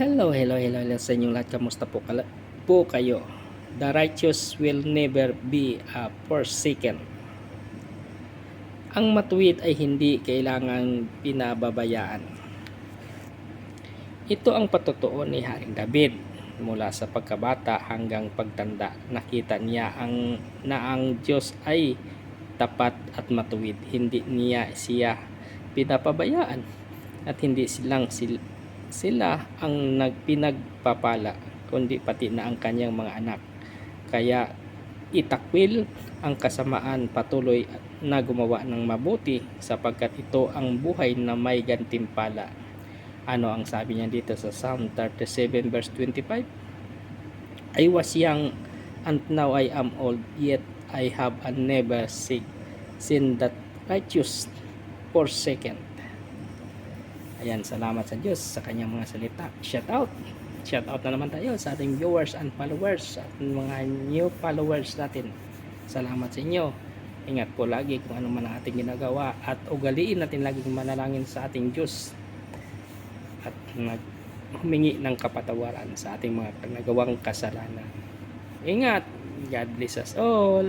Hello, hello, hello, hello sa inyong lahat. Kamusta po, kala- po kayo? The righteous will never be a forsaken. Ang matuwid ay hindi kailangang pinababayaan. Ito ang patotoo ni Haring David mula sa pagkabata hanggang pagtanda. Nakita niya ang na ang Diyos ay tapat at matuwid. Hindi niya siya pinapabayaan at hindi silang sil- sila ang nagpinagpapala kundi pati na ang kanyang mga anak. Kaya itakwil ang kasamaan patuloy na gumawa ng mabuti sapagkat ito ang buhay na may gantimpala. Ano ang sabi niya dito sa Psalm 37 verse 25? I was young and now I am old yet I have never see- seen that righteous forsaken. Ayan, salamat sa Diyos sa kanyang mga salita. Shout out. Shout out na naman tayo sa ating viewers and followers at mga new followers natin. Salamat sa inyo. Ingat po lagi kung ano man ang ating ginagawa at ugaliin natin lagi manalangin sa ating Diyos at humingi ng kapatawaran sa ating mga nagawang kasalanan. Ingat. God bless us all.